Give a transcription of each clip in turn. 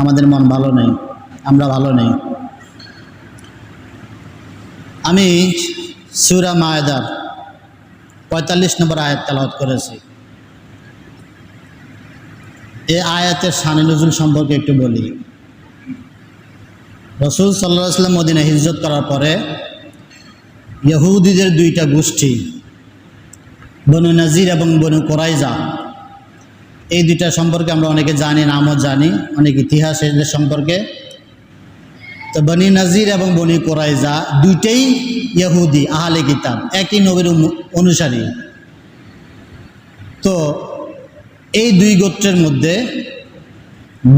আমাদের মন ভালো নেই, আমরা ভালো নেই। আমি সুরা মায়দার পঁয়তাল্লিশ নম্বর আয়াত তালাওয়াত করেছি। এই আয়াতের সানি নজরুল সম্পর্কে একটু বলি। রসুল সাল্লাহ আসলাম মদিনা হিজরত করার পরে ইহুদিদের দুইটা গোষ্ঠী, বনু নাজির এবং বনু কোরাইজা এই দুইটা সম্পর্কে আমরা অনেকে জানি, নামও জানি, অনেক ইতিহাস এদের সম্পর্কে। তো বনি নাজির এবং বনি কোরাইজা দুইটাই ইহুদি, আহলে কিতাব, একই নবীর অনুসারী। তো এই দুই গোত্রের মধ্যে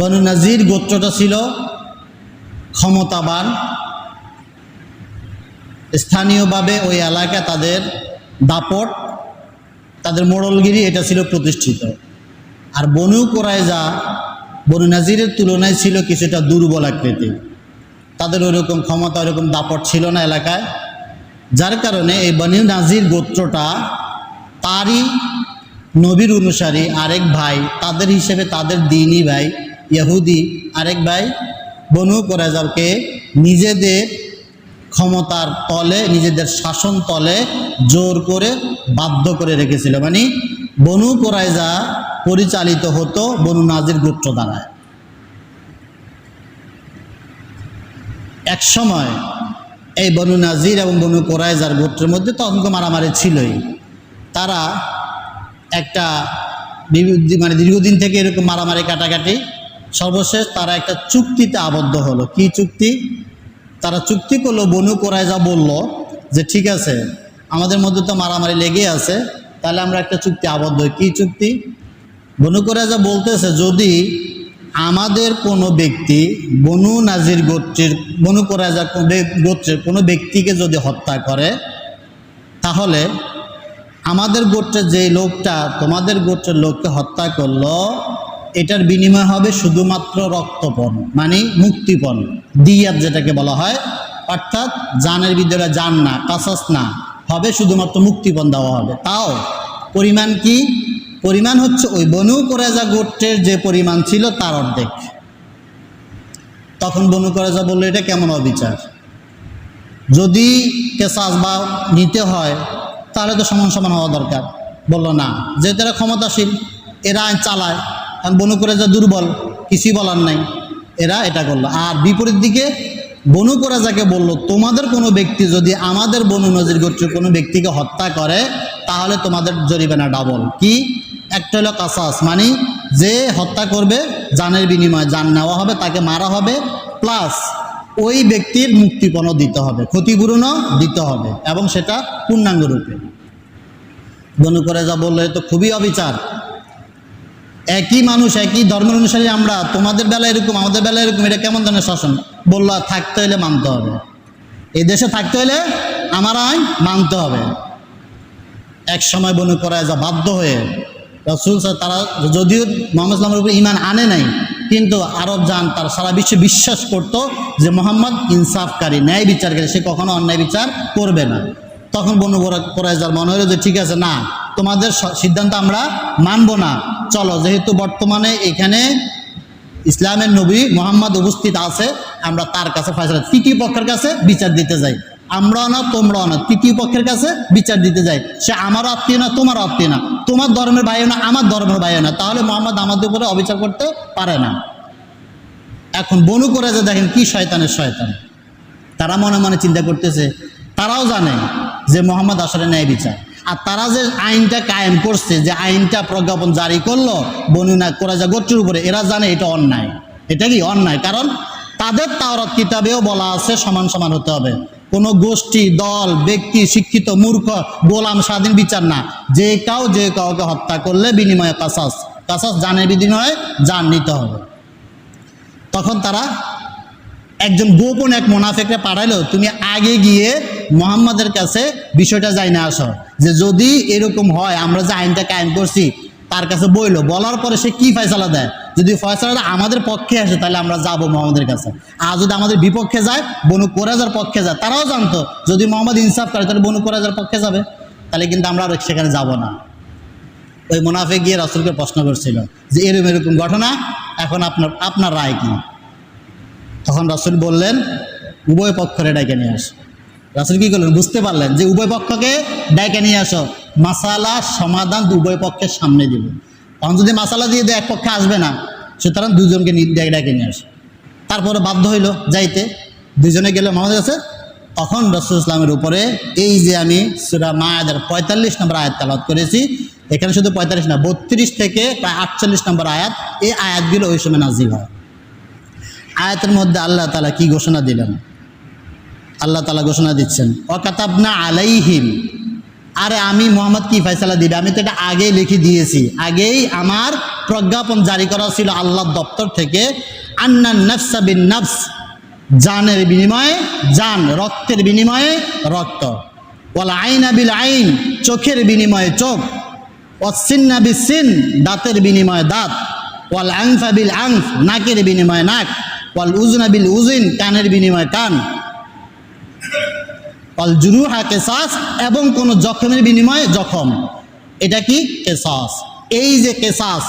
বনু নাজির গোত্রটা ছিল ক্ষমতাবান, স্থানীয়ভাবে ওই এলাকা তাদের দাপট, তাদের মোড়লগিরি এটা ছিল প্রতিষ্ঠিত। আর বনু কোরাইজা বনু নাজিরের তুলনায় ছিল কিছুটা দুর্বল আকৃতি তাদের ওইরকম ক্ষমতা, ওইরকম দাপট ছিল না এলাকায়। যার কারণে এই বনু নাজির গোত্রটা তারই নবীর অনুসারী আরেক ভাই, তাদের হিসেবে তাদের দিনই ভাই ইহুদি আরেক ভাই বনু কোরাইজাকে নিজেদের ক্ষমতার তলে, নিজেদের শাসন তলে জোর করে বাধ্য করে রেখেছিল। মানে বনু কোরাইজা পরিচালিত হতো বনু নাজির গোত্র দ্বারায় এক সময় এই বনু নাজির এবং বনু কোরাইজার গোত্রের মধ্যে তখন তো মারামারি ছিলই। তারা একটা মানে দীর্ঘদিন থেকে এরকম মারামারি কাটাকাটি, সর্বশেষ তারা একটা চুক্তিতে আবদ্ধ হলো। কি চুক্তি? তারা চুক্তি করল, বনু কোরাইজা বলল যে, ঠিক আছে, আমাদের মধ্যে তো মারামারি লেগে আছে তাহলে আমরা একটা চুক্তি আবদ্ধ হই। কী চুক্তি? বনু কোরাইজা বলতেছে, যদি আমাদের কোনো ব্যক্তি বনু নাজির গোত্রের, বনু বে- গোত্রের কোনো ব্যক্তিকে যদি হত্যা করে, তাহলে আমাদের গোত্রের যে লোকটা, তোমাদের গোত্রের লোককে হত্যা করল, এটার বিনিময় হবে শুধুমাত্র রক্তপণ মানে মুক্তিপণ, দিয়াত যেটাকে বলা হয়, অর্থাৎ জানের বিদ্যালয় জান না, কাসাস না। হবে, শুধুমাত্র মুক্তিপণ দেওয়া হবে। তাও, পরিমাণ কি? পরিমাণ হচ্ছে ওই বনু কোরেজা গোত্রের যে পরিমাণ ছিল তার অর্ধেক। তখন বনু কোরেজা বলল, এটা কেমন অবিচার? যদি কেসাস বা নিতে হয়, তাহলে তো সমান সমান হওয়া দরকার। বলল, না, যেহেতু এরা ক্ষমতাশীল, এরা আইন চালায়, কারণ বনু করে যা দুর্বল, কিছুই বলার নাই। এরা এটা করল। আর বিপরীত দিকে বনু করে যাকে বলল, তোমাদের কোনো ব্যক্তি যদি আমাদের বনু নজির গোত্রের কোনো ব্যক্তিকে হত্যা করে, তাহলে তোমাদের জরিমানা ডাবল কি? একটা হলো কাসাস মানে যে হত্যা করবে, জানের বিনিময়ে জান নেওয়া হবে, তাকে মারা হবে প্লাস ওই ব্যক্তির মুক্তিপণও দিতে হবে, ক্ষতিপূরণও দিতে হবে, এবং সেটা পূর্ণাঙ্গ রূপে। বনু করে যা বলল তো খুবই অবিচার। একই মানুষ, একই ধর্মের অনুসারী আমরা, তোমাদের বেলা এরকম, আমাদের বেলা এরকম, এটা কেমন ধরনের শাসন? বলল, থাকতে হলে মানতে হবে। এই দেশে থাকতে হলে আমার আইন মানতে হবে। এক সময় বনু করা যা বাধ্য হয়ে রসুল তারা যদিও মোহাম্মদ ইসলামের উপরে ইমান আনে নাই, কিন্তু আরব যান তার সারা বিশ্বে বিশ্বাস করত যে মোহাম্মদ ইনসাফকারী ন্যায় বিচারকারী সে কখনো অন্যায় বিচার করবে না। তখন বনু কোরাইজার মনে হলো যে, ঠিক আছে, না, তোমাদের সিদ্ধান্ত আমরা মানব না। চলো, যেহেতু বর্তমানে এখানে ইসলামের নবী মোহাম্মদ উপস্থিত আছে, আমরা তার কাছে ফয়সলা। তৃতীয় পক্ষের কাছে বিচার দিতে যাই। আমরাও না, তোমরাও না। তৃতীয় পক্ষের কাছে বিচার দিতে যাই। সে আমারও আত্মীয় না, তোমার আত্মীয় না। তোমার ধর্মের ভাইও না, আমার ধর্মের ভাইও না। তাহলে মোহাম্মদ আমাদের উপরে অবিচার করতে পারে না। এখন বনু করে যে দেখেন কি শয়তানের শয়তান। তারা মনে মনে চিন্তা করতেছে, তারাও জানে যে মোহাম্মদ আসলে ন্যায় বিচার। আর তারা যে আইনটা কায়েম করছে, যে আইনটা প্রজ্ঞাপন জারি করল বনুনা কোরাজা গোত্রের উপরে, এরা জানে এটা অন্যায়। এটা কি অন্যায়? কারণ তাদের তাওরাত কিতাবেও বলা আছে, সমান সমান হতে হবে। কোনো গোষ্ঠী, দল, ব্যক্তি, শিক্ষিত, মূর্খ, গোলাম, স্বাধীন বিচার না। যে কাউ, যে কাউকে হত্যা করলে বিনিময়ে কাসাস। কাসাস জানের বিনিময়ে জান নিতে হবে। তখন তারা একজন গোপন এক মোনাফেকরে পাঠাইলো, তুমি আগে গিয়ে মোহাম্মদের কাছে বিষয়টা যাই না আসো, যে যদি এরকম হয়, আমরা যে আইনটা কায়েম করছি, তার কাছে বইলো, বলার পরে সে কি ফয়সালা দেয়? যদি ফয়সালা আমাদের পক্ষে আসে, তাহলে আমরা যাব মোহাম্মদের কাছে। আর যদি আমাদের বিপক্ষে যায়, বনু কোরাজার পক্ষে যায়, তারাও জানতো, যদি মোহাম্মদ ইনসাফ করে, তাহলে বনু কোরাজার পক্ষে যাবে। তাহলে কিন্তু আমরা আর সেখানে যাব না। ওই মুনাফে গিয়ে রাসুলকে প্রশ্ন করছিল, যে এরকম এরকম ঘটনা, এখন আপনার আপনার রায় কি? তখন রাসুল বললেন, উভয় পক্ষরে ডেকে নিয়ে আস। রাসুল কি করলেন? বুঝতে পারলেন যে উভয় পক্ষকে ডেকে নিয়ে আসো। মাসালা, সমাধান উভয় পক্ষের সামনে দিব। তখন যদি মাসালা দিয়ে দেয়, এক পক্ষে আসবে না। সুতরাং দুজনকে ডেকে নিয়ে আসো। তারপরে বাধ্য হইল যাইতে। দুজনে গেলে আমাদের কাছে তখন রসুল ইসলামের উপরে এই যে আমি সুরা মায়াদের পঁয়তাল্লিশ নম্বর আয়াত তালাত করেছি, এখানে শুধু পঁয়তাল্লিশ না, বত্রিশ থেকে প্রায় আটচল্লিশ নম্বর আয়াত এই আয়াতগুলো ওই সময় নাজিল হয়। আয়াতের মধ্যে আল্লাহ তালা কি ঘোষণা দিলেন? আল্লাহ তালা ঘোষণা দিচ্ছেন অকাতাবনা আলাইহিম। আরে আমি মোহাম্মদ কি ফয়সালা দিবে? আমি তো এটা আগেই লিখে দিয়েছি। আগেই আমার প্রজ্ঞাপন জারি করা ছিল আল্লাহর দপ্তর থেকে বিন নফস। জানের বিনিময়ে জান, রক্তের বিনিময়ে রক্ত। ওয়াল আইনা বিল আইন, চোখের বিনিময়ে চোখ। অসিন্না বিসিন দাঁতের বিনিময়ে দাঁত। ওয়াল আংফা বিল আংফ নাকের বিনিময়ে নাক। ওয়াল উজনা বিল উজিন কানের বিনিময়ে কান অল জুরুহা কেসাস এবং কোন জখমের বিনিময়ে জখম। এটা কি? কেসাস। এই যে কেসাস,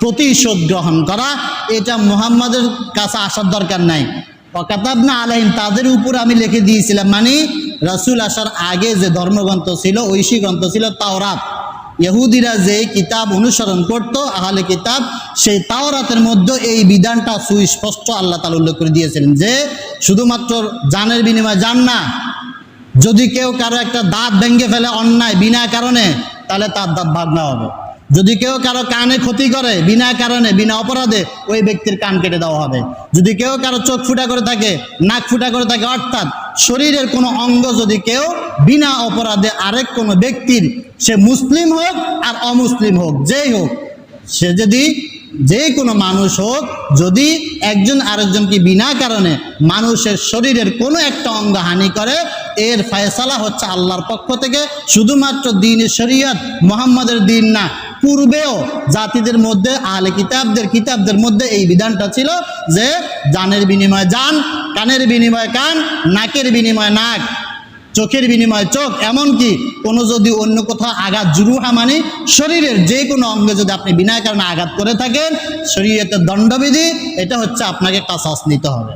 প্রতিশোধ গ্রহণ করা, এটা মুহাম্মাদের কাছে আসার দরকার নাই। অকাতাবনা আলাইন তাদের উপর আমি লিখে দিয়েছিলাম মানে রাসূল আসার আগে যে ধর্মগ্রন্থ ছিল, ঐশী গ্রন্থ ছিল তাওরাত। ইহুদিরা যে কিতাব অনুসরণ করত, আহলে কিতাব, সেই তাওরাতের মধ্যে এই বিধানটা সুস্পষ্ট আল্লাহ তালা উল্লেখ করে দিয়েছিলেন যে, শুধুমাত্র জানের বিনিময়ে যান না, যদি কেউ কারও একটা দাঁত ভেঙে ফেলে অন্যায়, বিনা কারণে, তাহলে তার দাঁত ভাগ না হবে। যদি কেউ কারও কানে ক্ষতি করে, বিনা কারণে, বিনা অপরাধে, ওই ব্যক্তির কান কেটে দেওয়া হবে। যদি কেউ কারও চোখ ফুটা করে থাকে, নাক ফুটা করে থাকে, অর্থাৎ শরীরের কোনো অঙ্গ যদি কেউ বিনা অপরাধে আরেক কোনো ব্যক্তির, সে মুসলিম হোক আর অমুসলিম হোক, যেই হোক, সে যদি যে কোনো মানুষ হোক, যদি একজন আরেকজনকে বিনা কারণে মানুষের শরীরের কোনো একটা অঙ্গ হানি করে, এর ফয়সালা হচ্ছে আল্লাহর পক্ষ থেকে। শুধুমাত্র দিন শরীয়ত মোহাম্মদের দিন না, পূর্বেও জাতিদের মধ্যে, আহলে কিতাবদের কিতাবদের মধ্যে এই বিধানটা ছিল যে, জানের বিনিময়ে জান, কানের বিনিময়ে কান, নাকের বিনিময়ে নাক। চোখের বিনিময়ে চোখ, এমনকি কোনো যদি অন্য কোথাও আঘাত, জুরুহা মানে শরীরের যে কোনো অঙ্গে যদি আপনি বিনা কারণে আঘাত করে থাকেন শরীরের দণ্ডবিধি, এটা হচ্ছে আপনাকে কাসাস নিতে হবে।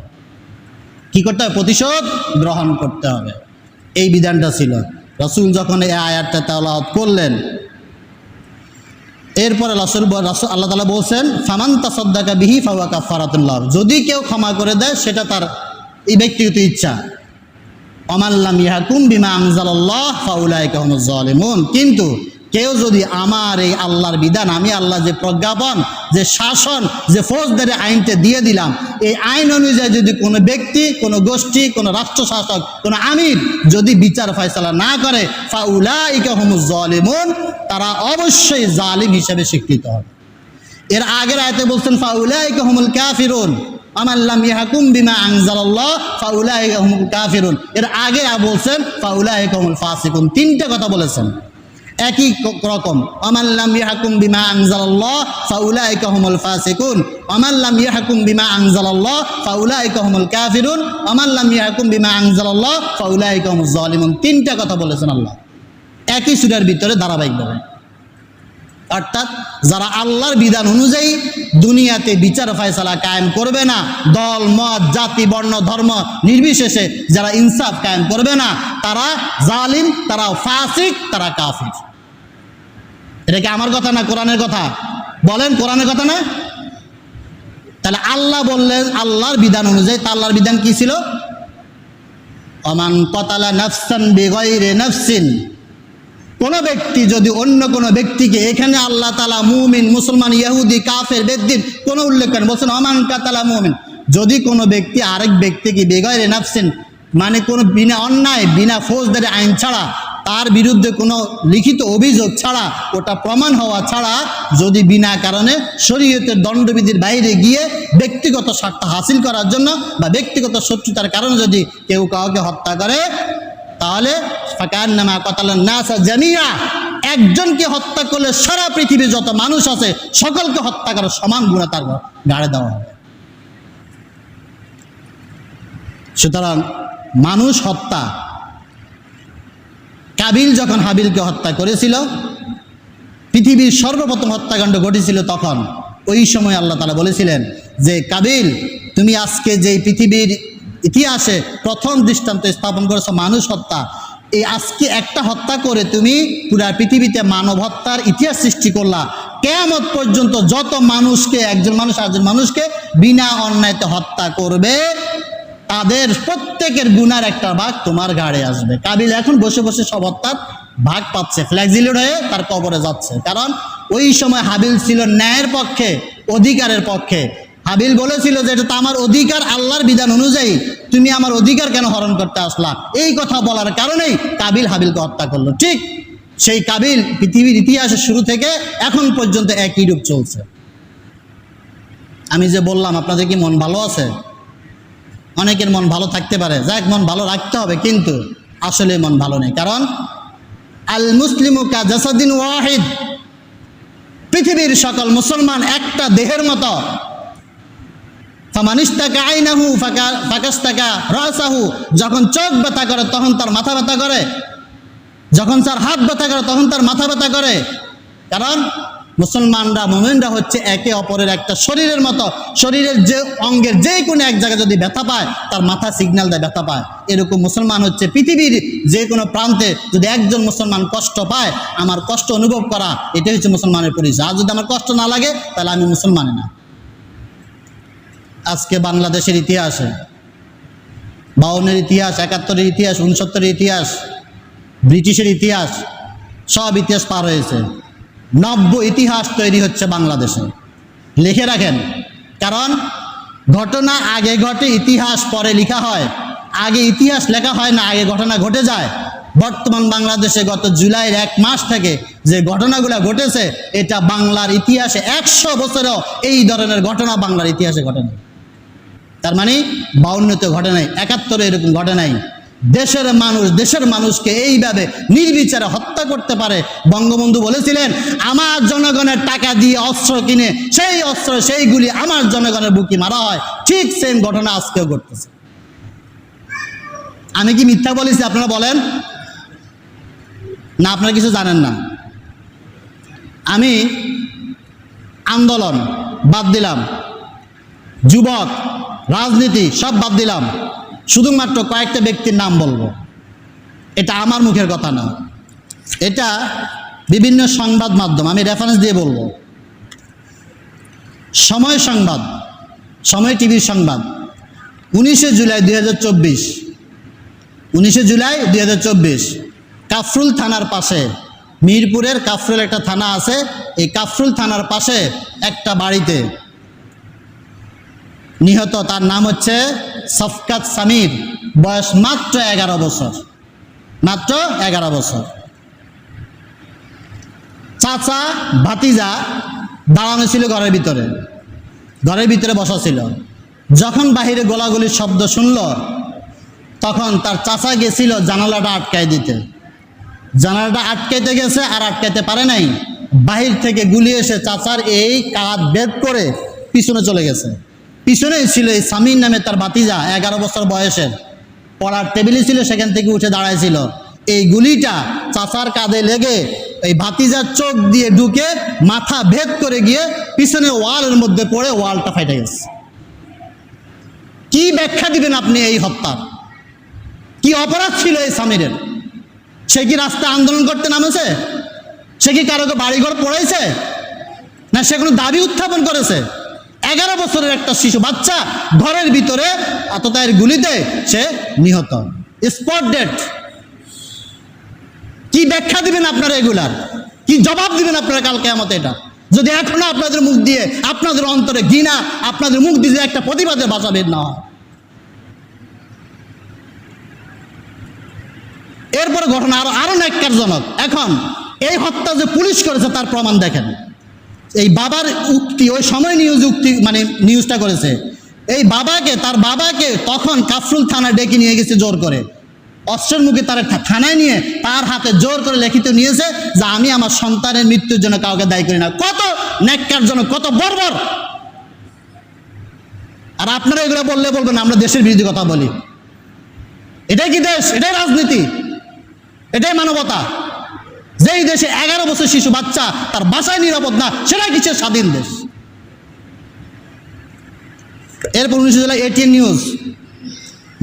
কি করতে হবে? প্রতিশোধ গ্রহণ করতে হবে। এই বিধানটা ছিল। রসুল যখন এই আয়াতটা তালাওয়াত করলেন, এরপরে রসুল আল্লাহ তালা বলছেন, ফামান তাসদ্দাকা বিহি ফাওয়া কাফারাতুল্লাহ যদি কেউ ক্ষমা করে দেয়, সেটা তার ব্যক্তিগত ইচ্ছা। অমাল্লাম ইয়াকুম বিমা আনজালাল্লাহ, ফাউলাইকা হুমুজ জালিমুন। কিন্তু কেউ যদি আমার এই আল্লাহর বিধান, আমি আল্লাহ যে প্রজ্ঞাপন, যে শাসন, যে ফৌজদারি আইনটা দিয়ে দিলাম, এই আইন অনুযায়ী যদি কোনো ব্যক্তি, কোনো গোষ্ঠী, কোনো রাষ্ট্র শাসক, কোনো আমির যদি বিচার ফয়সালা না করে, ফাউলাইকা হুমুজ জালিমুন, তারা অবশ্যই জালিম হিসেবে স্বীকৃত হবে। এর আগের আয়তে বলছেন, ফাউলাইকা হুমুল কাফিরুন। আমাল্লাম ইয়াহকুম বিমা আনজালাল্লাহ, ফাউলাইকা হুমুল কাফিরুন। এর আগে বলছেন ফাউলাইকা হুমুল ফাসিকুন। তিনটা কথা বলেছেন। একই রকম। আমাল্লাম ইয়াহকুম বিমা আনজালাল্লাহ, ফাউলাইকা হুমুল ফাসিকুন। আমাল্লাম ইয়াহকুম বিমা আনজালাল্লাহ, ফাউলাইকা হুমুল কাফিরুন। আমাল্লাম ইয়াহকুম বিমা আনজালাল্লাহ, ফাউলাইকা হুমুজ জালিমুন। তিনটা কথা বলেছেন আল্লাহ। একই সুরের ভিতরে ধারাবাহিকভাবে। অর্থাৎ যারা আল্লাহর বিধান অনুযায়ী দুনিয়াতে বিচার ফয়সালা কায়েম করবে না, দল, মত, জাতি, বর্ণ, ধর্ম নির্বিশেষে যারা ইনসাফ কায়েম করবে না, তারা জালিম, তারা ফাসিক, তারা কাফির। এটা কি আমার কথা না কোরআনের কথা? বলেন কোরআনের কথা না? তাহলে আল্লাহ বললেন, আল্লাহর বিধান অনুযায়ী তা আল্লাহর বিধান কি ছিল? অমান কতালা নফসান বেগৈরে নফসিন। কোন ব্যক্তি যদি অন্য কোন ব্যক্তিকে এখানে আল্লাহ তালা মুমিন, মুসলমান, ইহুদি, কাফের, বেদ্দিন কোনো উল্লেখ করেন, বলছেন অমান কাতালা মুমিন। যদি কোনো ব্যক্তি আরেক ব্যক্তিকে বেগরে নাফসেন মানে কোনো বিনা অন্যায়, বিনা ফৌজদারি আইন ছাড়া, তার বিরুদ্ধে কোনো লিখিত অভিযোগ ছাড়া, ওটা প্রমাণ হওয়া ছাড়া, যদি বিনা কারণে শরীয়তের দণ্ডবিধির বাইরে গিয়ে ব্যক্তিগত স্বার্থ হাসিল করার জন্য বা ব্যক্তিগত শত্রুতার কারণে যদি কেউ কাউকে হত্যা করে তাহলে একজনকে হত্যা করলে সারা পৃথিবীর যত মানুষ আছে, সকলকে হত্যা করার সমান গুণা তার গাড়ে দেওয়া হবে। সুতরাং মানুষ হত্যা, কাবিল যখন হাবিলকে হত্যা করেছিল, পৃথিবীর সর্বপ্রথম হত্যাকাণ্ড ঘটেছিল তখন। ওই সময় আল্লাহ তালা বলেছিলেন যে, কাবিল, তুমি আজকে যে পৃথিবীর ইতিহাসে প্রথম দৃষ্টান্ত স্থাপন করেছ মানুষ হত্যা। এই আজকে একটা হত্যা করে তুমি পুরা পৃথিবীতে মানব হত্যার ইতিহাস সৃষ্টি করলা। কেয়ামত পর্যন্ত যত মানুষকে, একজন মানুষ একজন মানুষকে বিনা অন্যায়তে হত্যা করবে, তাদের প্রত্যেকের গুনার একটা ভাগ তোমার ঘাড়ে আসবে। কাবিল এখন বসে বসে সব হত্যার ভাগ পাচ্ছে ফ্ল্যাক্সিলেট হয়ে তার কবরে যাচ্ছে। কারণ ওই সময় হাবিল ছিল ন্যায়ের পক্ষে, অধিকারের পক্ষে। হাবিল বলেছিল যে এটা তো আমার অধিকার, আল্লাহর বিধান অনুযায়ী তুমি আমার অধিকার কেন হরণ করতে আসলা? এই কথা বলার কারণেই কাবিল হাবিলকে হত্যা করল। ঠিক সেই কাবিল পৃথিবীর ইতিহাসের শুরু থেকে এখন পর্যন্ত একই রূপ চলছে। আমি যে বললাম, আপনাদের কি মন ভালো আছে? অনেকের মন ভালো থাকতে পারে। যাক, মন ভালো রাখতে হবে, কিন্তু আসলে মন ভালো নেই। কারণ আল মুসলিমু কা জাসাদিন ওয়াহিদ, পৃথিবীর সকল মুসলমান একটা দেহের মতো যখন চোখ ব্যথা করে, তখন তার মাথা ব্যথা করে। যখন তার হাত ব্যথা করে, তখন তার মাথা ব্যথা করে। কারণ মুসলমানরা, মোমেনরা হচ্ছে একে অপরের একটা শরীরের মতো। শরীরের যে অঙ্গের যে কোনো এক জায়গায় যদি ব্যথা পায়, তার মাথা সিগন্যাল দেয় ব্যথা পায়। এরকম মুসলমান হচ্ছে পৃথিবীর যে কোনো প্রান্তে যদি একজন মুসলমান কষ্ট পায়, আমার কষ্ট অনুভব করা, এটাই হচ্ছে মুসলমানের পরিচয়। আর যদি আমার কষ্ট না লাগে, তাহলে আমি মুসলমানে না। আজকে বাংলাদেশের ইতিহাসে। বাউনের ইতিহাস, একাত্তরের ইতিহাস, উনসত্তরের ইতিহাস, ব্রিটিশের ইতিহাস, সব ইতিহাস পার হয়েছে। নব্য ইতিহাস তৈরি হচ্ছে বাংলাদেশে। লিখে রাখেন, কারণ ঘটনা আগে ঘটে, ইতিহাস পরে লেখা হয়। আগে ইতিহাস লেখা হয় না, আগে ঘটনা ঘটে যায়। বর্তমান বাংলাদেশে গত জুলাইয়ের এক মাস থেকে যে ঘটনাগুলো ঘটেছে, এটা বাংলার ইতিহাসে একশো বছরেও এই ধরনের ঘটনা বাংলার ইতিহাসে ঘটেনি। তার মানে বাউন্নতে ঘটে নাই, একাত্তরে এরকম ঘটে নাই। দেশের মানুষ, দেশের মানুষকে এইভাবে নির্বিচারে হত্যা করতে পারে। বঙ্গবন্ধু বলেছিলেন, আমার জনগণের টাকা দিয়ে অস্ত্র কিনে, সেই অস্ত্র সেইগুলি আমার জনগণের বুকি মারা হয়। ঠিক সেম ঘটনা আজকেও ঘটতেছে। আমি কি মিথ্যা বলেছি আপনারা বলেন? না, আপনারা কিছু জানেন না। আমি আন্দোলন বাদ দিলাম। যুবক রাজনীতি, সব বাদ দিলাম। শুধুমাত্র কয়েকটা ব্যক্তির নাম বলব। এটা আমার মুখের কথা না। এটা বিভিন্ন সংবাদ মাধ্যম, আমি রেফারেন্স দিয়ে বলব। সময় সংবাদ, সময় টিভির সংবাদ। উনিশে জুলাই দুই হাজার চব্বিশ, উনিশে জুলাই দুই হাজার চব্বিশ, কাফরুল থানার পাশে, মিরপুরের কাফরুল একটা থানা আছে, এই কাফরুল থানার পাশে একটা বাড়িতে নিহত, তার নাম হচ্ছে সফকাত সামির। বয়স মাত্র এগারো বছর। মাত্র এগারো বছর। চাচা ভাতিজা দাঁড়ানো ছিল ঘরের ভিতরে। ঘরের ভিতরে বসা ছিল। যখন বাহিরে গোলাগুলির শব্দ শুনল, তখন তার চাচা গেছিল জানালাটা আটকায় দিতে। জানালাটা আটকাইতে গেছে আর আটকাইতে পারে নাই। বাহির থেকে গুলি এসে চাচার এই কাঁধ বেদ করে পিছনে চলে গেছে। পিছনেই ছিল এই সামির নামে তার বাতিজা এগারো বছর বয়সের। পড়ার টেবিলে ছিল, সেখান থেকে উঠে দাঁড়াইছিল। এই গুলিটা চাচার কাঁধে লেগে এই ভাতিজার চোখ দিয়ে ঢুকে মাথা ভেদ করে গিয়ে পিছনে ওয়ালের মধ্যে পড়ে ওয়ালটা ফাইটে গেছে। কি ব্যাখ্যা দিবেন আপনি এই হত্যার? কি অপরাধ ছিল এই সামিরের? সে কি রাস্তায় আন্দোলন করতে নামেছে? সে কি কারোকে বাড়িঘর পড়াইছে? না, সে কোনো দাবি উত্থাপন করেছে? এগারো বছরের একটা শিশু বাচ্চা ঘরের ভিতরে আততায়ের গুলিতে সে নিহত। স্পট ডেট কি ব্যাখ্যা দিবেন আপনারা এগুলার? কি জবাব দিবেন আপনারা কালকে আমাতে এটা? যদি এখনও আপনাদের মুখ দিয়ে, আপনাদের অন্তরে ঘৃণা, আপনাদের মুখ দিয়ে একটা প্রতিবাদের ভাষা বের না হয়। এরপরে ঘটনা আরও আরও ন্যাক্কারজনক। এখন এই হত্যা যে পুলিশ করেছে তার প্রমাণ দেখেন। এই বাবার উক্তি, ওই সময় নিউজ উক্তি মানে নিউজটা করেছে। এই বাবাকে, তার বাবাকে তখন কাফরুল থানা ডেকে নিয়ে গেছে জোর করে। অস্ত্রের মুখে তার থানায় নিয়ে তার হাতে জোর করে লিখিত নিয়েছে যে আমি আমার সন্তানের মৃত্যুর জন্য কাউকে দায়ী করি না। কত ন্যাক্কারজনক, কত বর্বর! আর আপনারা এগুলো বললে বলবেন, আমরা দেশের বিরোধী কথা বলি। এটাই কি দেশ? এটাই রাজনীতি। এটাই মানবতা। যেই দেশে এগারো বছর শিশু বাচ্চা, তার বাসায় নিরাপদ না সেটা কিসের স্বাধীন দেশ? এরপর উনিশশো July ATN News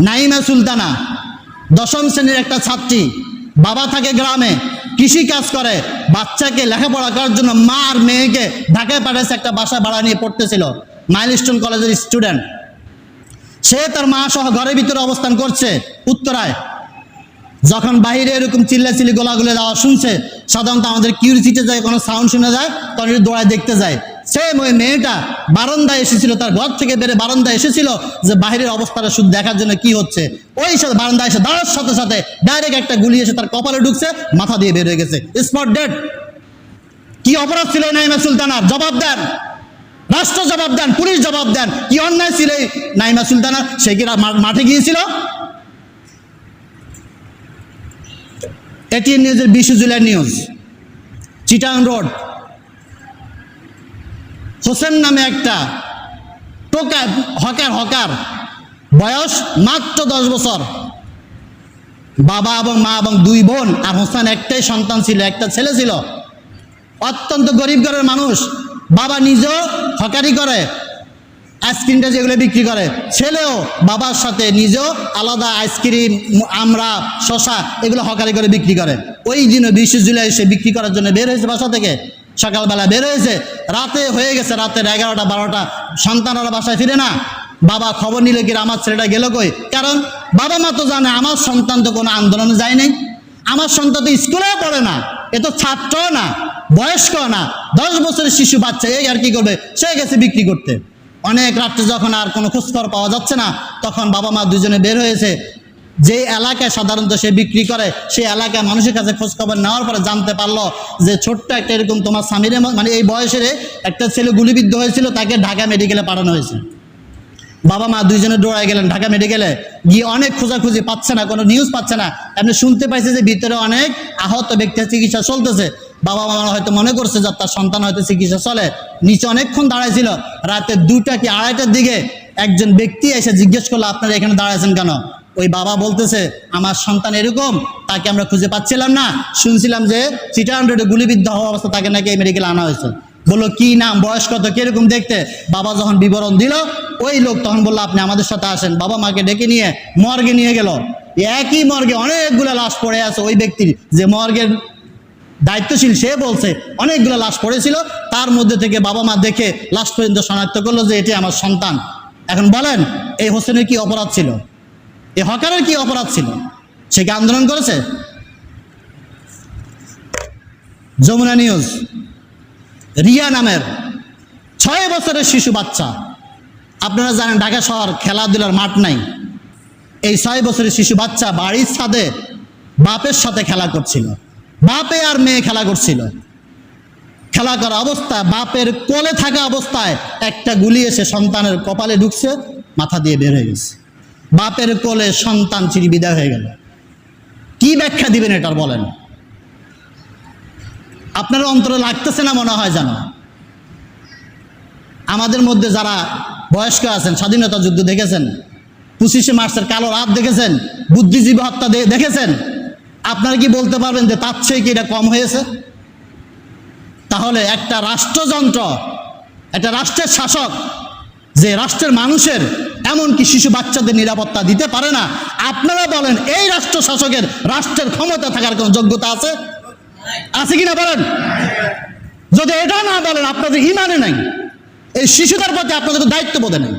Naima Sultana, দশম শ্রেণির একটা ছাত্রী, বাবা থাকে গ্রামে, কৃষি কাজ করে, বাচ্চাকে লেখাপড়া করার জন্য মা আর মেয়েকে ঢাকায় পাঠিয়েছে একটা বাসা ভাড়া নিয়ে পড়তেছিল মাইল মাইলস্টোন কলেজের স্টুডেন্ট। সে তার মা সহ ঘরের ভিতরে অবস্থান করছে, উত্তরায়। যখন বাইরে এরকম চিল্লাচিল্লি গোলাগুলি যাওয়া শুনছে, সাধারণত আমাদের কিউরিসিতে যায়, কোনো সাউন্ড শুনে যায়, তখন দৌড়ায় দেখতে যায়। সেম ওই মেয়েটা বারান্দায় এসেছিল, তার ঘর থেকে বেড়ে বারান্দায় এসেছিল যে বাইরের অবস্থাটা শুধু দেখার জন্য কি হচ্ছে। ওই সাথে বারান্দায় এসে দাঁড়ার সাথে সাথে ডাইরেক্ট একটা গুলি এসে তার কপালে ঢুকছে, মাথা দিয়ে বের হয়ে গেছে। স্পট ডেড কি অপরাধ ছিল নাইমা সুলতানার? জবাব দেন। রাষ্ট্র জবাব দেন, পুলিশ জবাব দেন। কি অন্যায় ছিল এই নাইমা সুলতানার? সে কি মাঠে গিয়েছিল? এটিএন নিউজের বিশে July news, Chittagong road. Hossain নামে একটা টোকা, হকার হকার, বয়স মাত্র দশ বছর। বাবা এবং মা এবং দুই বোন আর হোসেন একটাই সন্তান ছিল, একটা ছেলে ছিল। অত্যন্ত গরিব ঘরের মানুষ, বাবা নিজেও হকারি করে। আইসক্রিমটা যেগুলো বিক্রি করে, ছেলেও বাবার সাথে নিজেও আলাদা আইসক্রিম আমরা শশা এগুলো হকারি করে বিক্রি করে। ওই দিনও বিশে জুলাই সে বিক্রি করার জন্য বের হয়েছে বাসা থেকে। সকালবেলা বের হয়েছে, রাতে হয়ে গেছে রাতের এগারোটা, বারোটা। সন্তানরা বাসায় ফিরে না। বাবা খবর নিলে কি আমার ছেলেটা গেল কই? কারণ বাবা মা তো জানে, আমার সন্তান তো কোনো আন্দোলনে যায় নাই। আমার সন্তান তো স্কুলেও পড়ে না, এ তো ছাত্র না, বয়স্ক না। দশ বছরের শিশু বাচ্চা, এই আর কি করবে? সে গেছে বিক্রি করতে। অনেক রাত্রে যখন আর কোনো খোঁজখবর পাওয়া যাচ্ছে না, তখন বাবা মা দুজনে বের হয়েছে। যে এলাকায় সাধারণত সে বিক্রি করে, সেই এলাকায় মানুষের কাছে খোঁজখবর নেওয়ার পরে জানতে পারল যে ছোট্ট একটা এরকম তোমার স্বামীর মানে এই বয়সের একটা ছেলে গুলিবিদ্ধ হয়েছিল, তাকে ঢাকা মেডিকেলে পাঠানো হয়েছে। বাবা মা দুইজনে দৌড়ায় গেলেন ঢাকা মেডিকেলে। গিয়ে অনেক খোঁজাখুঁজি পাচ্ছে না, কোনো নিউজ পাচ্ছে না। আপনি শুনতে পাইছে যে ভিতরে অনেক আহত ব্যক্তির চিকিৎসা চলতেছে। বাবা মা হয়তো মনে করছে যে তার সন্তান হয়তো চিকিৎসা চলে। নিচে অনেকক্ষণ দাঁড়াইছিল। রাতে দুটা কি আড়াইটার দিকে একজন ব্যক্তি এসে জিজ্ঞেস করল, আপনারা এখানে দাঁড়াইছেন কেন? ওই বাবা বলতেছে, আমার সন্তান এরকম, তাকে আমরা খুঁজে পাচ্ছিলাম না। শুনছিলাম যে চিটান রোডে গুলিবিদ্ধ হওয়া অবস্থা, তাকে নাকি এই মেডিকেলে আনা হয়েছে। বলল, কি নাম? বয়স কত? কীরকম দেখতে? বাবা যখন বিবরণ দিল, ওই লোক তখন বলল, আপনি আমাদের সাথে আসেন। বাবা মাকে ডেকে নিয়ে মর্গে নিয়ে গেল। একই মর্গে অনেকগুলো লাশ পড়ে আছে ওই ব্যক্তির, যে মর্গের দায়িত্বশীল, সে বলছে, অনেকগুলো লাশ পড়েছিল, তার মধ্যে থেকে বাবা মা দেখে লাশ পর্যন্ত শনাক্ত করল যে এটি আমার সন্তান। এখন বলেন, এই হোসেনের কি অপরাধ ছিল? এই হকারের কি অপরাধ ছিল? সে কি আন্দোলন করেছে? যমুনা নিউজ, রিয়া নামের ছয় বছরের শিশু বাচ্চা। আপনারা জানেন, ঢাকা শহর খেলাধুলার মাঠ নাই। এই ছয় বছরের শিশু বাচ্চা বাড়ির ছাদে বাপের সাথে খেলা করছিল। বাপে আর মেয়ে খেলা করছিল। খেলা করা অবস্থা, বাপের কোলে থাকা অবস্থায় একটা গুলি এসে সন্তানের কপালে ঢুকছে, মাথা দিয়ে বের হয়ে গেছে। বাপের কোলে সন্তান চিরি বিদায় হয়ে গেল। কি ব্যাখ্যা দিবেন এটার বলেন? আপনার অন্তরে লাগতেছে না মনে হয় জানো আমাদের মধ্যে যারা বয়স্ক আছেন, স্বাধীনতা যুদ্ধ দেখেছেন, পঁচিশে মার্চের কালো রাত দেখেছেন, বুদ্ধিজীবী হত্যা দেখেছেন আপনারা কি বলতে পারবেন যে তার চেয়ে কি এটা কম হয়েছে? তাহলে একটা রাষ্ট্রযন্ত্র, একটা রাষ্ট্রের শাসক, যে রাষ্ট্রের মানুষের এমনকি শিশু বাচ্চাদের নিরাপত্তা দিতে পারে না, আপনারা বলেন এই রাষ্ট্র শাসকের রাষ্ট্রের ক্ষমতা থাকার কোনো যোগ্যতা আছে? আছে কি না বলেন? যদি এটা না বলেন আপনাদের ইমানে নাই। এই শিশুদের প্রতি আপনাদের দায়িত্ব বোধে নেই।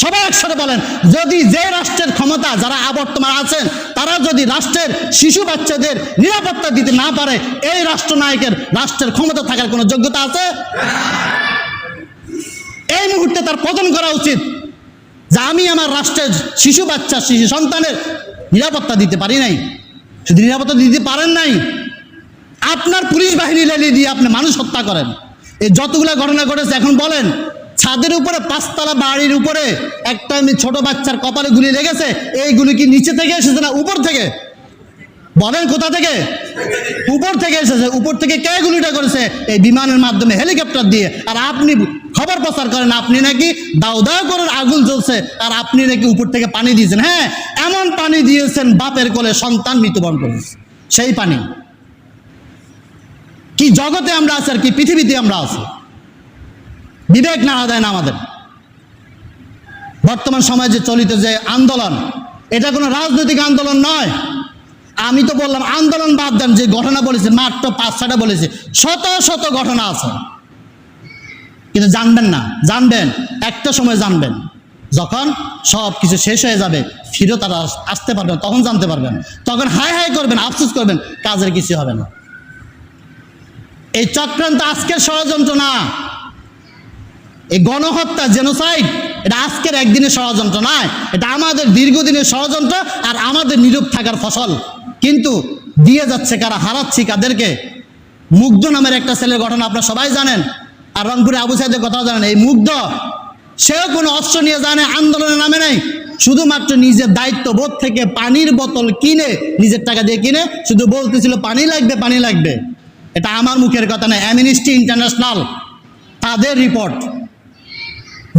সবাই একসাথে বলেন, যদি যে রাষ্ট্রের ক্ষমতা যারা আবর্তমান আছেন, তারা যদি রাষ্ট্রের শিশু বাচ্চাদের নিরাপত্তা দিতে না পারে, এই রাষ্ট্রনায়কের রাষ্ট্রের ক্ষমতা থাকার কোনো যোগ্যতা আছে? এই মুহূর্তে তার পতন করা উচিত, যে আমি আমার রাষ্ট্রের শিশু বাচ্চা, শিশু সন্তানের নিরাপত্তা দিতে পারি নাই। শুধু নিরাপত্তা দিতে পারেন নাই। আপনার পুলিশ বাহিনী লেলিয়ে দিয়ে আপনি মানুষ হত্যা করেন। এই যতগুলো ঘটনা ঘটেছে, এখন বলেন ছাদের উপরে, পাঁচতলা বাড়ির উপরে একটা ছোট বাচ্চার কপালে গুলি লেগেছে এইগুলি কি নিচে থেকে এসেছে না উপর থেকে? বলেন কোথা থেকে? উপর থেকে এসেছে। উপর থেকে কে গুলিটা করেছে? এই বিমানের মাধ্যমে হেলিকপ্টার দিয়ে। আর আপনি খবর প্রচার করেন, আপনি নাকি দাও দাও করে আগুন জ্বলছে, আর আপনি নাকি উপর থেকে পানি দিয়েছেন। হ্যাঁ এমন পানি দিয়েছেন, বাপের কোলে সন্তান মৃত্যুবরণ করেছে। সেই পানি। কি জগতে আমরা আছি আর কি পৃথিবীতে আমরা আছি? বিবেক নাড়া দেয় না আমাদের। বর্তমান সময়ে যে চলিত যে আন্দোলন, এটা কোনো রাজনৈতিক আন্দোলন নয়। আমি তো বললাম, আন্দোলন বাদ দেন, যে ঘটনা বলেছে, মাত্র পাঁচ ছটা বলেছে, শত শত ঘটনা আছে। কিন্তু জানবেন না, জানবেন, একটা সময় জানবেন। যখন সব কিছু শেষ হয়ে যাবে ফিরে তারা আসতে পারবেন, তখন জানতে পারবেন। তখন হাই হাই করবেন, আফসোস করবেন, কাজের কিছু হবে না। এই চক্রান্ত আজকের ষড়যন্ত্র না। এই গণহত্যা জেনোসাইড এটা আজকের একদিনের ষড়যন্ত্র নয়। এটা আমাদের দীর্ঘদিনের ষড়যন্ত্র আর আমাদের নীরব থাকার ফসল। কিন্তু দিয়ে যাচ্ছে কারা? হারাচ্ছি কাদেরকে? মুগ্ধ নামের একটা ছেলের ঘটনা আপনারা সবাই জানেন। আর রংপুরে আবু সাইদের কথা জানেন। এই মুগ্ধ, সেও কোনো অস্ত্র নিয়ে জানে আন্দোলনের নামে নেই। শুধুমাত্র নিজের দায়িত্ববোধ থেকে পানির বোতল কিনে, নিজের টাকা দিয়ে কিনে, শুধু বলতেছিল, পানি লাগবে পানি লাগবে। এটা আমার মুখের কথা না অ্যামনিস্টি ইন্টারন্যাশনাল তাদের রিপোর্ট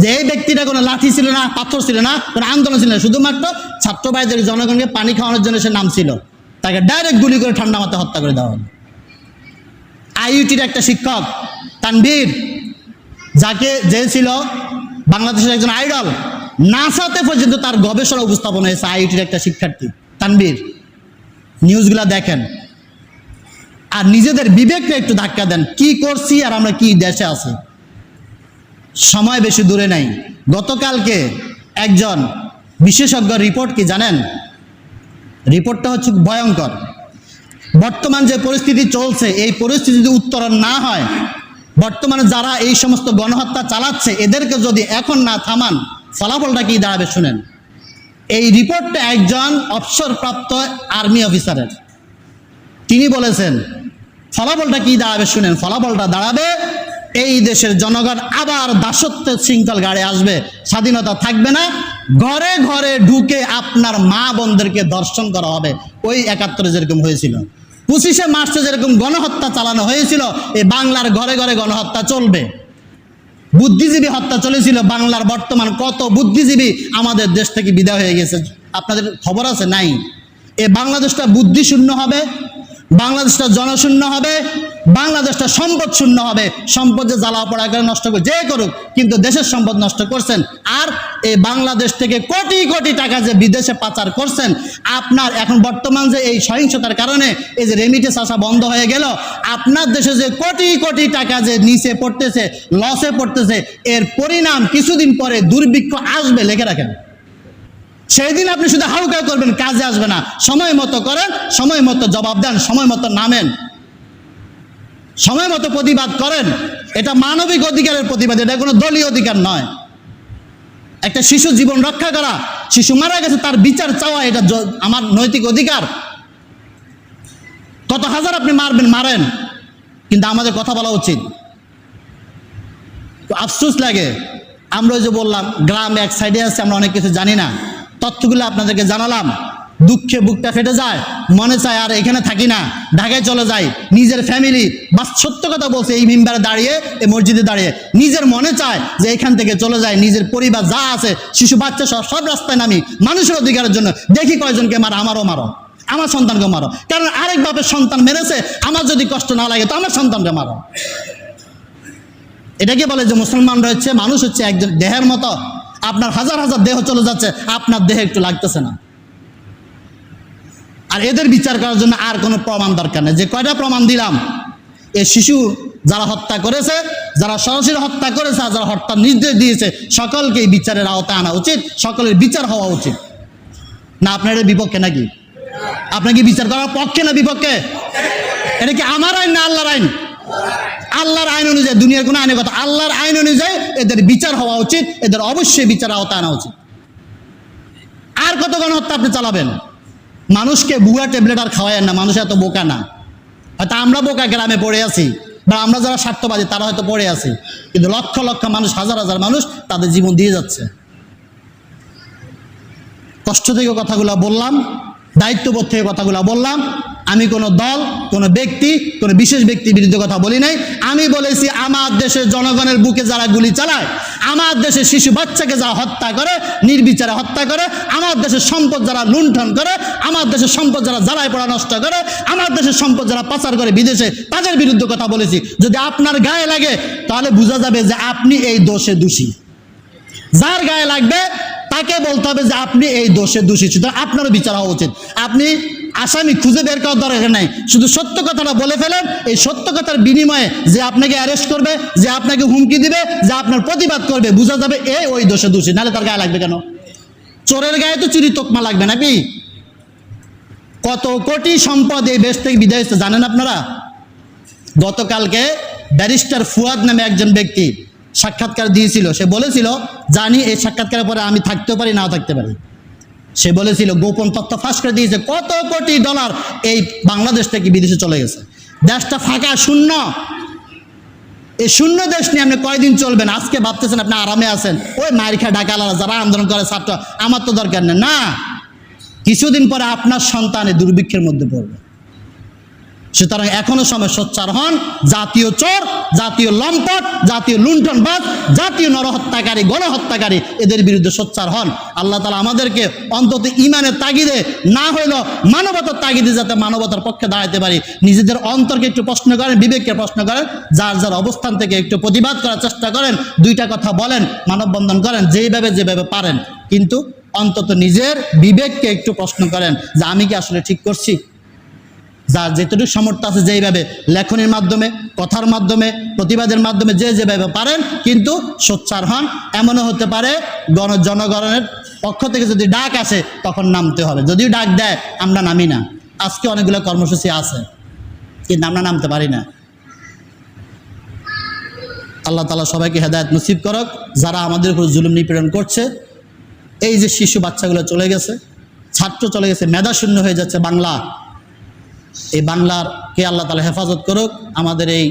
যে এই ব্যক্তিটা কোনো লাঠি ছিল না, পাথর ছিল না, কোনো আন্দোলন ছিল না, শুধুমাত্র ছাত্র জনগণকে পানি খাওয়ানোর জন্য সে নাম ছিল। তাকে ডাইরেক্ট গুলি করে ঠান্ডা মাথায় হত্যা করে দেওয়া হলো। আইইউটির একটা শিক্ষক তানবীর যাকে যে ছিল বাংলাদেশের একজন আইডল, নাসাতে পর্যন্ত তার গবেষণা উপস্থাপন হয়েছে আইইউটির একটা শিক্ষার্থী তানবীর নিউজগুলা দেখেন। আর নিজেদের বিবেককে একটু ধাক্কা দেন, কি করছি আর আমরা কি দেশে আছি? সময় বেশি দূরে নাই। গতকালকে একজন বিশেষজ্ঞ রিপোর্ট কি জানেন? রিপোর্টটা হচ্ছে ভয়ঙ্কর। বর্তমান যে পরিস্থিতি চলছে, এই পরিস্থিতি যদি উত্তরণ না হয়, বর্তমানে যারা এই সমস্ত গণহত্যা চালাচ্ছে, এদেরকে যদি এখন না থামান, ফলাফলটা কি দাঁড়াবে শুনেন। এই রিপোর্টটা একজন অবসরপ্রাপ্ত আর্মি অফিসারের। তিনি বলেছেন, ফলাফলটা কি দাঁড়াবে শুনেন, ফলাফলটা দাঁড়াবে এই দেশের জনগণ আবার দাসত্বের শৃঙ্খল গাড়ে আসবে, স্বাধীনতা থাকবে না। ঘরে ঘরে ঢুকে আপনার মা বোনদেরকে দর্শন করা হবে। ওই একাত্তরে যেরকম হয়েছিল। পঁচিশে মার্চে যেরকম গণহত্যা চালানো হয়েছিল এই বাংলার ঘরে ঘরে গণহত্যা চলবে। বুদ্ধিজীবী হত্যা চলেছিল, বাংলার বর্তমান কত বুদ্ধিজীবী আমাদের দেশ থেকে বিদায় হয়ে গেছে। আপনাদের খবর আছে? নাই। এ বাংলাদেশটা বুদ্ধি শূন্য হবে বাংলাদেশটা জনশূন্য হবে, বাংলাদেশটা সম্পদ শূন্য হবে। সম্পদ যে জ্বালা পড়া করে নষ্ট করে যে করুক, কিন্তু দেশের সম্পদ নষ্ট করছেন। আর এই বাংলাদেশ থেকে কোটি কোটি টাকা যে বিদেশে পাচার করছেন, আপনার এখন বর্তমান যে এই সহিংসতার কারণে এই যে রেমিটেন্স আসা বন্ধ হয়ে গেল, আপনার দেশে যে কোটি কোটি টাকা যে নিচে পড়তেছে লসে পড়তেছে, এর পরিণাম কিছুদিন পরে দুর্ভিক্ষ আসবে, লিখে রাখেন। সেই দিন আপনি শুধু হাউকা করবেন, কাজে আসবে না। সময় মতো করেন, সময় মতো জবাব দেন, সময় মতো নামেন। সময় মতো প্রতিবাদ করেন। এটা মানবিক অধিকারের প্রতিবাদ, এটা কোনো দলীয় অধিকার নয়। একটা শিশু জীবন রক্ষা করা, শিশু মারা গেছে, তার বিচার চাওয়া, এটা আমার নৈতিক অধিকার। কত হাজার আপনি মারবেন, মারেন, কিন্তু আমাদের কথা বলা উচিত। আফসোস লাগে। আমরা যে বললাম, গ্রাম এক সাইডে আছে, আমরা অনেক কিছু জানি না। তথ্যগুলো আপনাদেরকে জানালাম। দুঃখে বুকটা ফেটে যায়, মনে চায় আর এখানে থাকি না, ঢাকায় চলে যাই। নিজের ফ্যামিলি বা সত্য কথা বলছে এই মেম্বারে দাঁড়িয়ে, এই মসজিদে দাঁড়িয়ে। নিজের মনে চায় যে এখান থেকে চলে যায় নিজের পরিবার যা আছে, শিশু বাচ্চা সব সব রাস্তায় নামি, মানুষের অধিকারের জন্য। দেখি কয়জনকে মারো, আমারও মারো, আমার সন্তানকে মারো। কারণ আরেক বাপের সন্তান মেরেছে, আমার যদি কষ্ট না লাগে, তো আমার সন্তানকে মারো। এটাকে বলে যে মুসলমান রয়েছে, মানুষ হচ্ছে একজন দেহের মতো আপনার হাজার হাজার দেহ চলে যাচ্ছে, আপনার দেহে একটু লাগতেছে না। আর এদের বিচার করার জন্য আর কোনো প্রমাণ দরকার নেই। যে কয়টা প্রমাণ দিলাম? এই শিশু যারা হত্যা করেছে, যারা সরাসরি হত্যা করেছে, আর যারা হত্যার নির্দেশ দিয়েছে সকলকে বিচারের আওতায় আনা উচিত, সকলের বিচার হওয়া উচিত। না, আপনার এর বিপক্ষে নাকি? আপনার কি বিচার করার পক্ষে না বিপক্ষে? এটা কি আমার আইন না আল্লাহর আইন? আল্লাহর আইন অনুযায়ী, দুনিয়ার কোনো আইনের কথা, আল্লাহর আইন অনুযায়ী এদের বিচার হওয়া উচিত, এদের অবশ্যই বিচার আওতা আনা উচিত। আর কত গণহত্যা আপনি চালাবেন? মানুষকে বুয়া ট্যাবলেট আর খাওয়ায়েন না, মানুষ এত বোকা না। হয়তো আমরা বোকা গ্রামে পড়ে আছি, বা আমরা যারা স্বার্থবাদী, তারা হয়তো পড়ে আছি, কিন্তু লক্ষ লক্ষ মানুষ, হাজার হাজার মানুষ তাদের জীবন দিয়ে যাচ্ছে। কষ্ট থেকে কথাগুলো বললাম, দায়িত্ববোধ থেকে কথাগুলো বললাম আমি কোনো দল, কোনো ব্যক্তি, কোনো বিশেষ ব্যক্তির বিরুদ্ধে কথা বলি নাই। আমি বলেছি, আমার দেশের জনগণের বুকে যারা গুলি চালায়, আমার দেশের শিশু বাচ্চাকে যারা হত্যা করে, নির্বিচারে হত্যা করে, আমার দেশের সম্পদ যারা লুণ্ঠন করে, আমার দেশের সম্পদ যারা জ্বালায় পড়া নষ্ট করে, আমার দেশের সম্পদ যারা পাচার করে বিদেশে, তাদের বিরুদ্ধে কথা বলেছি। যদি আপনার গায়ে লাগে, তাহলে বোঝা যাবে যে আপনি এই দোষে দোষী। যার গায়ে লাগবে, তাকে বলতে হবে যে আপনি এই দোষে দোষী। সুতরাং আপনারও বিচার হওয়া উচিত। আপনি আসামি খুঁজে বের করার দরকার নাই। শুধু সত্য কথাটা বলে ফেলেন, এই সত্য কথার বিনিময়ে যে আপনাকে অ্যারেস্ট করবে, যে আপনাকে হুমকি দিবে, যে আপনার প্রতিবাদ করবে, বোঝা যাবে এ ওই দোষে দোষী। নাহলে তার গায়ে লাগবে কেন? চোরের গায়ে তো চুরি তোকমা লাগবে নাকি? কত কোটি সম্পদ এই দেশ থেকে বিদায় হচ্ছে জানেন আপনারা? গতকালকে ব্যারিস্টার ফুয়াদ নামে একজন ব্যক্তি সাক্ষাৎকার দিয়েছিল। সে বলেছিল, জানি এই সাক্ষাৎকারের পরে আমি থাকতেও পারি, নাও থাকতে পারি। সে বলেছিল, গোপন তথ্য ফাঁস করে দিয়েছে, কত কোটি ডলার এই বাংলাদেশ থেকে বিদেশে চলে গেছে। দেশটা ফাঁকা, শূন্য। এই শূন্য দেশ নিয়ে আপনি কয়দিন চলবেন? আজকে ভাবতেছেন আপনি আরামে আছেন। ওই মায়ের খা ডাকালারা যারা আন্দোলন করে ছাত্র, আমার তো দরকার নেই। না। কিছুদিন পরে আপনার সন্তান দুর্ভিক্ষের মধ্যে পড়বে। সুতরাং এখনও সময় সোচ্চার হন। জাতীয় চোর, জাতীয় লম্পট, জাতীয় লুণ্ঠনবাজ, জাতীয় নরহত্যাকারী, গণহত্যাকারী, এদের বিরুদ্ধে সোচ্চার হন। আল্লাহ তালা আমাদেরকে অন্তত ইমানের তাগিদে না হইলেও মানবতার তাগিদে যাতে মানবতার পক্ষে দাঁড়াতে পারি। নিজেদের অন্তরকে একটু প্রশ্ন করেন, বিবেককে প্রশ্ন করেন, যার যার অবস্থান থেকে একটু প্রতিবাদ করার চেষ্টা করেন, দুইটা কথা বলেন, মানববন্ধন করেন, যেইভাবে যেভাবে পারেন। কিন্তু অন্তত নিজের বিবেককে একটু প্রশ্ন করেন যে আমি কি আসলে ঠিক করছি? যার যেটুকু সামর্থ্য আছে যেইভাবে লেখনের মাধ্যমে, কথার মাধ্যমে, প্রতিবাদের মাধ্যমে যে যেভাবে পারেন, কিন্তু সোচ্চার হন। এমনও হতে পারে গণ জনগণের পক্ষ থেকে যদি ডাক আসে, তখন নামতে হবে। যদিও ডাক দেয়, আমরা নামি না। আজকে অনেকগুলো কর্মসূচি আছে, কিন্তু আমরা নামতে পারি না। আল্লাহ তালা সবাইকে হেদায়ত নসিব করক। যারা আমাদের উপর জুলুম নিপীড়ন করছে, এই যে শিশু বাচ্চাগুলো চলে গেছে, ছাত্র চলে গেছে মেধা শূন্য হয়ে যাচ্ছে বাংলা। এই বাংলার কে আল্লাহ তালা হেফাজত করুক, আমাদের এই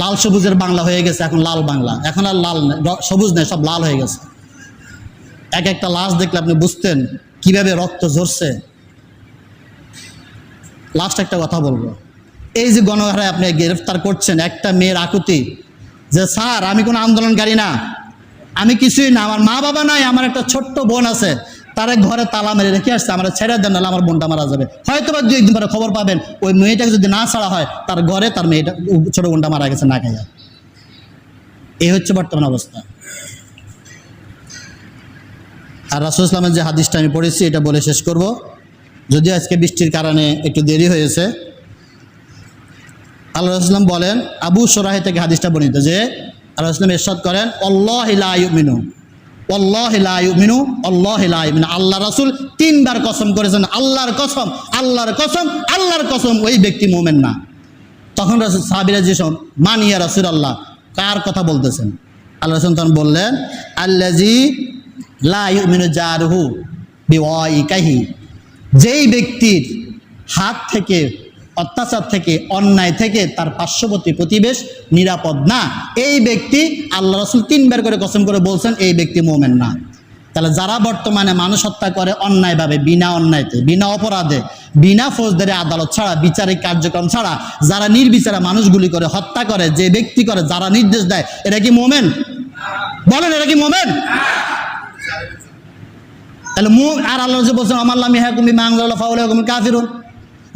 লাল সবুজের বাংলা হয়ে গেছে, এখন লাল বাংলা। এখন আর লাল সবুজ নেই, সব লাল হয়ে গেছে। এক একটা লাশ দেখলে আপনি বুঝতেন কীভাবে রক্ত ঝরছে। লাস্ট একটা কথা বলব। এই যে গণহারায় আপনি গ্রেফতার করছেন একটা মেয়ের আকুতি যে, স্যার, আমি কোনো আন্দোলনকারী না। আমি কিছুই না, আমার মা বাবা নাই, আমার একটা ছোট্ট বোন আছে। তারা ঘরে তালা মেরে রেখে আসছে, আমার ছেড়ে দেন, নাহলে আমার বোনটা মারা যাবে। হয়তো বা দু একদিন পরে খবর পাবেন, ওই মেয়েটাকে যদি না ছাড়া হয়, তার ঘরে তার মেয়েটা ছোট বোনটা মারা গেছে, না খাইয়া। এই হচ্ছে বর্তমান অবস্থা। আর রাসুল ইসলামের যে হাদিসটা আমি পড়েছি, এটা বলে শেষ করব। যদিও আজকে বৃষ্টির কারণে একটু দেরি হয়েছে, আল্লাহ ইসলাম বলেন, আবু সোরাহি থেকে হাদিসটা বর্ণিত যে, আল্লাহ ইসলাম এরশাদ করেন অল্লাহ মিনু অল্লাহ মিনু অল্লাহ মিনু আল্লাহ রাসুল তিনবার কসম করেছেন, আল্লাহর কসম আল্লাহর কসম আল্লাহর কসম, ওই ব্যক্তি মোমেন না। তখন রাসুল, সাহাবিরা যে শোন মানিয়া রাসুল আল্লাহ কার কথা বলতেছেন? আল্লাহ রসুল তখন বললেন আল্লাজি লা ইউমিনু জারহু বিওয়াইকাহি যেই ব্যক্তির হাত থেকে অত্যাচার থেকে, অন্যায় থেকে তার পার্শ্ববর্তী প্রতিবেশ নিরাপদ না। এই ব্যক্তি আল্লাহ রসুল তিনবার করে কসম করে বলছেন, এই ব্যক্তি মোমেন না। তাহলে যারা বর্তমানে মানুষ হত্যা করে অন্যায়ভাবে, বিনা অন্যায়তে, বিনা অপরাধে, বিনা ফৌজদারি আদালত ছাড়া, বিচারিক কার্যক্রম ছাড়া, যারা নির্বিচারে মানুষগুলি করে হত্যা করে, যে ব্যক্তি করে, যারা নির্দেশ দেয়, এরা কি মোমেন? বলেন এটা কি মোমেন? তাহলে মুখ আর আল্লাহ বলছেন আমাল্লাহ মিহাকুমি মাংলা ফাউল কাফিরুন।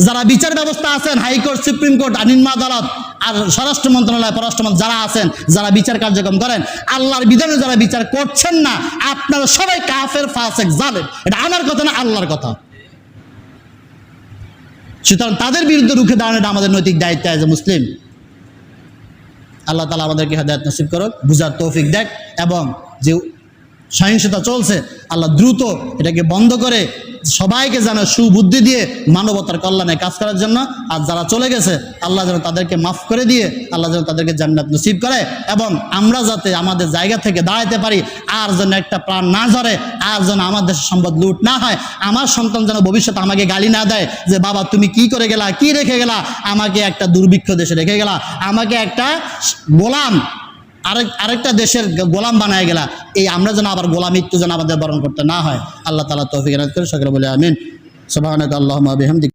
যারা বিচার ব্যবস্থা আছেন হাইকোর্ট সুপ্রিম কোর্ট নিম্ন আদালত, আর স্বরাষ্ট্র মন্ত্রণালয়, পররাষ্ট্র যারা আছেন, যারা বিচার কার্যক্রম করেন, আল্লাহর বিধানে যারা বিচার করছেন না, আপনারা সবাই কাফের, ফাসেক জানেন এটা আমার কথা না, আল্লাহর কথা। সুতরাং তাদের বিরুদ্ধে রুখে দাঁড়ানোটা আমাদের নৈতিক দায়িত্ব আছে মুসলিম আল্লাহ তালা আমাদেরকে হেদায়ত নসিব করুক, বুঝার তৌফিক দেখ, এবং যে সহিংসতা চলছে, আল্লাহ দ্রুত এটাকে বন্ধ করে সবাইকে যেন সুবুদ্ধি দিয়ে মানবতার কল্যাণে কাজ করার জন্য আর যারা চলে গেছে, আল্লাহ যেন তাদেরকে মাফ করে দিয়ে, আল্লাহ যেন তাদেরকে জান্নাত নসিব করে এবং আমরা যাতে আমাদের জায়গা থেকে দাঁড়াতে পারি, আর যেন একটা প্রাণ না ঝরে, আর যেন আমার দেশের সম্পদ লুট না হয়, আমার সন্তান যেন ভবিষ্যতে আমাকে গালি না দেয় যে, বাবা, তুমি কি করে গেলা, কি রেখে গেলা, আমাকে একটা দুর্ভিক্ষ দেশে রেখে গেলা, আমাকে একটা গোলাম আরেক, আরেকটা দেশের গোলাম বানায় গেলা। এই আমরা যেন আবার গোলাম, মৃত্যু যেন আমাদের বরণ করতে না হয়। আল্লাহ তালা তৌফিক করে সকলে বলে আমিন। সুবহানাকা আল্লাহ বিহামদিক।